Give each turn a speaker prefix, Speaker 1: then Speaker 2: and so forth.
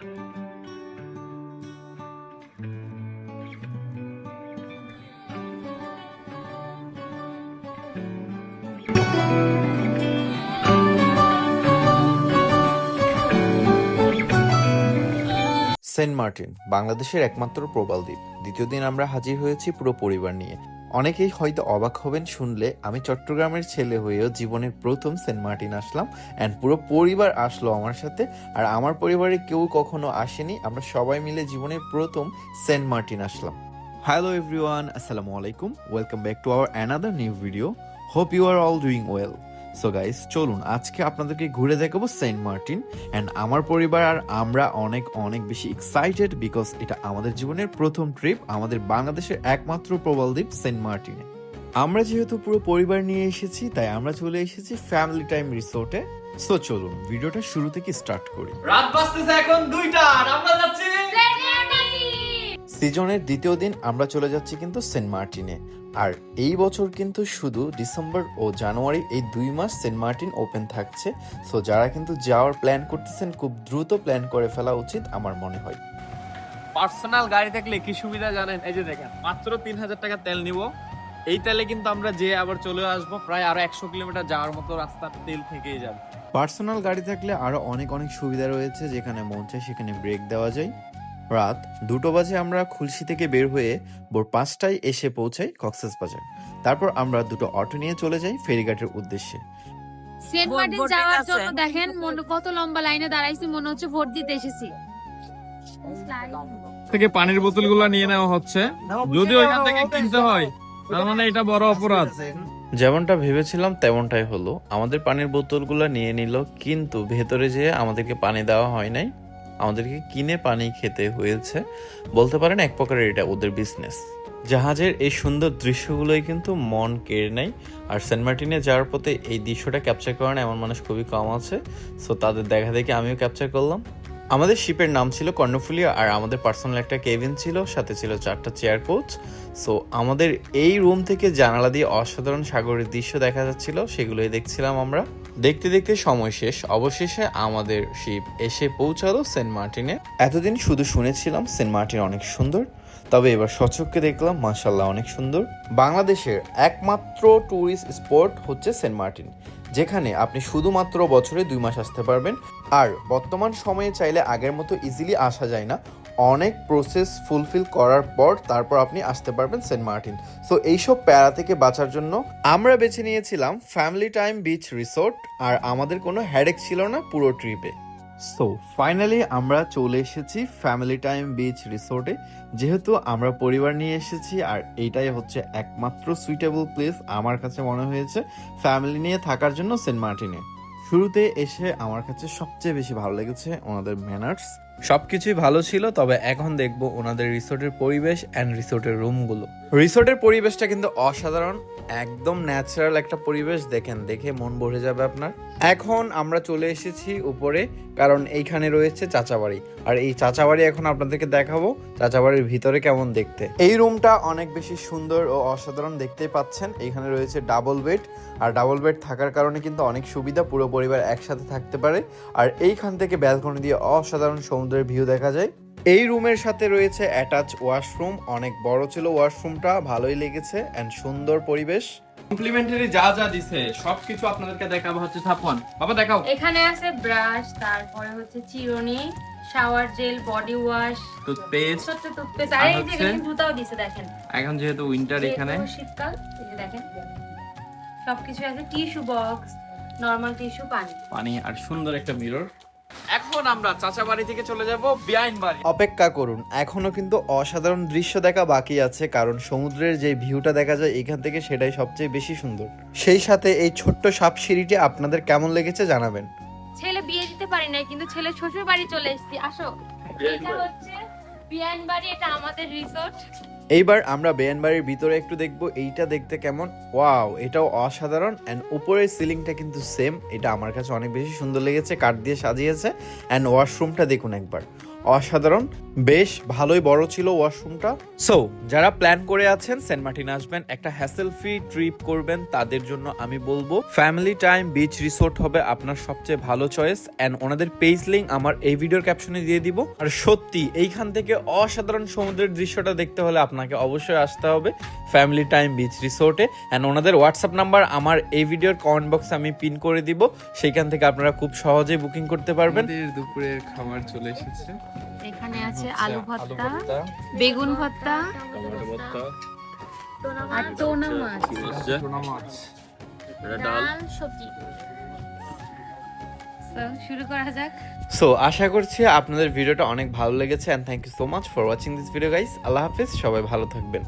Speaker 1: Saint Martin বাংলাদেশের একমাত্র প্রবাল দ্বীপ। দ্বিতীয় দিন আমরা হাজির হয়েছি পুরো পরিবার নিয়ে। অনেকেই হয়তো অবাক হবেন শুনলে, আমি চট্টগ্রামের ছেলে হয়েও জীবনের প্রথম সেন্ট মার্টিন আসলাম অ্যান্ড পুরো পরিবার আসলো আমার সাথে, আর আমার পরিবারে কেউ কখনো আসেনি, আমরা সবাই মিলে জীবনের প্রথম সেন্ট মার্টিন আসলাম। হ্যালো এভরিওয়ান আসসালামু আলাইকুম welcome back to our another new video hope you are all doing well so guys চলুন, আজকে আপনাদেরকে ঘুরে দেখাবো সেন্ট মার্টিন অ্যান্ড আমার পরিবার আর আমরা অনেক অনেক বেশি এক্সাইটেড বিকজ এটা আমাদের জীবনের প্রথম ট্রিপ আমাদের বাংলাদেশের একমাত্র প্রবাল দ্বীপ সেন্ট মার্টিনে আমরা যেহেতু পুরো পরিবার নিয়ে এসেছি, তাই আমরা চলে এসেছি ফ্যামিলি টাইম রিসোর্টে সো চলুন ভিডিওটা শুরু থেকে স্টার্ট করি।
Speaker 2: রাত বাজতেছে এখন দুইটা আমরা যাচ্ছি
Speaker 1: সিজনের দ্বিতীয় দিন আমরা চলে যাচ্ছি কিন্তু সেন্ট মার্টিনে। আর এই বছর কিন্তু শুধু ডিসেম্বর ও জানুয়ারি এই দুই মাস সেন্ট মার্টিন ওপেন থাকছে। সো যারা কিন্তু যাওয়ার প্ল্যান করতেছেন খুব দ্রুত প্ল্যান করে ফেলা উচিত আমার মনে হয়।
Speaker 2: পার্সোনাল গাড়ি থাকলে কি সুবিধা জানেন? এই যে দেখেন মাত্র তিন হাজার টাকা তেল নিব। এই তেলে কিন্তু আমরা যে আবার চলে আসব প্রায় আরও একশো কিলোমিটার যাওয়ার মতো রাস্তা তেল থেকেই যাবে।
Speaker 1: পার্সোনাল গাড়ি থাকলে আরও অনেক অনেক সুবিধা রয়েছে যেখানে মন চায় সেখানে ব্রেক দেওয়া যায়। রাত দুটো বাজে আমরা খুলশি থেকে বের হয়ে ভোর পাঁচটায় এসে পৌঁছাই কক্সেস বাজার। তারপর আমরা দুটো অটো নিয়ে চলে যাই ফেরিঘাটের উদ্দেশ্যে।
Speaker 3: সেন্ট মার্টিন যাওয়ার জন্য দেখেন মনে কত লম্বা লাইনে দাঁড়াইছি মনে হচ্ছে ভোট দিতে এসেছি।
Speaker 4: থেকে পানির বোতলগুলো নিয়ে নেওয়া হচ্ছে। যদি ওইখান থেকে কিনতে হয় তার মানে এটা বড় অপরাধ।
Speaker 1: যেমনটা ভেবেছিলাম তেমনটাই হলো। আমাদের পানির বোতলগুলো নিয়ে নিল কিন্তু ভেতরে যেয়ে আমাদেরকে পানি দেওয়া হয় নাই। আমাদেরকে কিনে পানি খেতে হয়েছে। বলতে পারেন এক প্রকারের এটা ওদের বিজনেস জাহাজের এই সুন্দর দৃশ্যগুলোই কিন্তু মন কেড়ে নেয়। আর সেন্ট মার্টিনে যাওয়ার পথে এই দৃশ্যটা ক্যাপচার করেন এমন মানুষ খুবই কম আছে। সো তাদের দেখা দেখে আমিও ক্যাপচার করলাম। আমাদের শিপের নাম ছিল কর্ণফুলিয়া আর আমাদের পার্সোনাল একটা কেবিন ছিল, সাথে ছিল চারটা চেয়ার কোচ সো আমাদের এই রুম থেকে জানালা দিয়ে অসাধারণ সাগরের দৃশ্য দেখা যাচ্ছিল, সেগুলোই দেখছিলাম আমরা। দেখতে দেখতে সময় শেষ। অবশেষে আমাদের শিপ এসে পৌঁছালো সেন্ট মার্টিনে। এতদিন শুধু শুনেছিলাম সেন্ট মার্টিন অনেক সুন্দর, তবে এবার সচক্ষে দেখলাম মার্শাল্লাহ অনেক সুন্দর। বাংলাদেশের একমাত্র ট্যুরিস্ট স্পট হচ্ছে সেন্ট মার্টিন, যেখানে আপনি শুধুমাত্র বছরে দুই মাস আসতে পারবেন। আর বর্তমান সময়ে চাইলে আগের মতো ইজিলি আসা যায় না। অনেক প্রসেস ফুলফিল করার পর তারপর আপনি আসতে পারবেন সেন্ট মার্টিন সো এইসব প্যারা থেকে বাঁচার জন্য আমরা বেছে নিয়েছিলাম ফ্যামিলি টাইম বিচ রিসোর্ট আর আমাদের কোনো হ্যাডেক ছিল না পুরো ট্রিপে সো ফাইনালি আমরা চলে এসেছি ফ্যামিলি টাইম বিচ রিসোর্টে যেহেতু আমরা পরিবার নিয়ে এসেছি, আর এইটাই হচ্ছে একমাত্র সুইটেবল প্লেস আমার কাছে মনে হয়েছে ফ্যামিলি নিয়ে থাকার জন্য সেন্ট মার্টিনে শুরুতে এসে আমার কাছে সবচেয়ে বেশি ভালো লেগেছে ওনাদের ম্যানার্স সবকিছুই ভালো ছিল, তবে এখন দেখব ওনাদের রিসোর্টের পরিবেশ অ্যান্ড রিসোর্টের রুমগুলো। রিসোর্টের পরিবেশটা কিন্তু অসাধারণ, একদম ন্যাচারাল একটা পরিবেশ, দেখেন, দেখে মন ভরে যাবে আপনার। এখন আমরা চলে এসেছি উপরে, কারণ এইখানে রয়েছে চাচাবাড়ি। আর এই চাচাবাড়ি এখন আপনাদেরকে দেখাবো, চাচাবাড়ির ভিতরে কেমন দেখতে। এই রুমটা অনেক বেশি সুন্দর ও অসাধারণ দেখতেই পাচ্ছেন। এখানে রয়েছে ডাবল বেড আর ডাবল বেড থাকার কারণে কিন্তু অনেক সুবিধা, পুরো পরিবার একসাথে থাকতে পারে। আর এইখান থেকে ব্যালকনি দিয়ে অসাধারণ সমুদ্রের ভিউ দেখা যায়। এই রুমের সাথে রয়েছে অ্যাটাচ ওয়াশরুম অনেক বড় ছিল ওয়াশরুমটা ভালোই লেগেছে অ্যান্ড সুন্দর পরিবেশ।
Speaker 4: কমপ্লিমেন্টারি যা যা দিছে সবকিছু আপনাদেরকে দেখাবো হচ্ছে থাপন বাবা দেখাও।
Speaker 3: এখানে আছে ব্রাশ তারপরে হচ্ছে চিরুনি shower gel body wash
Speaker 4: toothpaste
Speaker 3: ছোট্ট টুথপেস্ট
Speaker 4: আর
Speaker 3: আর এই যে
Speaker 4: হচ্ছে-
Speaker 3: এখানে জুতাও দিছে দেখেন।
Speaker 4: এখন যেহেতু উইন্টার এখানে।
Speaker 3: শীতকাল এই যে দেখেন। সবকিছু আছে টিস্যু বক্স নরমাল টিস্যু পানি।
Speaker 4: পানি আর সুন্দর একটা মিরর এখন আমরা চাচা বাড়ি থেকে চলে যাব বিআইন বাড়ি।
Speaker 1: অপেক্ষা করুন এখনও কিন্তু অসাধারণ দৃশ্য দেখা বাকি আছে কারণ সমুদ্রের যে ভিউটা দেখা যায় এখান থেকে সেটাই সবচেয়ে বেশি সুন্দর। সেই সাথে এই ছোট্ট সাপ সিঁড়িটি আপনাদের কেমন লেগেছে জানাবেন।
Speaker 3: ছেলে বিয়ে দিতে পারি নাই কিন্তু ছেলে শ্বশুর বাড়ি চলে এসেছি। আসো। এটা হচ্ছে বিয়ান বাড়ি এটা আমাদের রিসোর্ট।
Speaker 1: এইবার আমরা বেয়ানবাড়ির ভিতরে একটু দেখব, এইটা দেখতে কেমন? ওয়াও, এটাও অসাধারণ অ্যান্ড উপরের সিলিংটা কিন্তু সেম এটা আমার কাছে অনেক বেশি সুন্দর লেগেছে, কাঠ দিয়ে সাজিয়েছে অ্যান্ড ওয়াশরুমটা দেখুন একবার। অসাধারণ বেশ ভালোই বড় ছিল ওয়াশরুমটা। সো যারা প্ল্যান করে আছেন সেন্ট মার্টিন আসবেন একটা হ্যাসেল ফ্রি ট্রিপ করবেন তাদের জন্য আমি বলব ফ্যামিলি টাইম বিচ রিসোর্ট হবে আপনার সবচেয়ে ভালো চয়েস অ্যান্ড ওনাদের পেজ লিঙ্ক আমার এই ভিডিওর ক্যাপশনে দিয়ে দিব। আর সত্যি এইখান থেকে অসাধারণ সমুদ্রের দৃশ্যটা দেখতে হলে আপনাকে অবশ্যই আসতে হবে ফ্যামিলি টাইম বিচ রিসোর্টে অ্যান্ড ওনাদের হোয়াটসঅ্যাপ নাম্বার আমার এই ভিডিওর কমেন্ট বক্সে আমি পিন করে দিব। সেইখান থেকে আপনারা খুব সহজেই বুকিং করতে পারবেন।
Speaker 4: দুপুরের খাবার চলে এসেছে।
Speaker 3: এখানে আছে আলু ভর্তা বেগুন ভর্তা আর টোনা মাছ।
Speaker 4: টুনা মাছ।
Speaker 3: ডাল? সবজি। শুরু করা যাক।
Speaker 1: সো আশা করছি আপনাদের ভিডিওটা অনেক ভালো লেগেছে and thank you so much for watching this video guys আল্লাহ হাফিজ সবাই ভালো থাকবেন।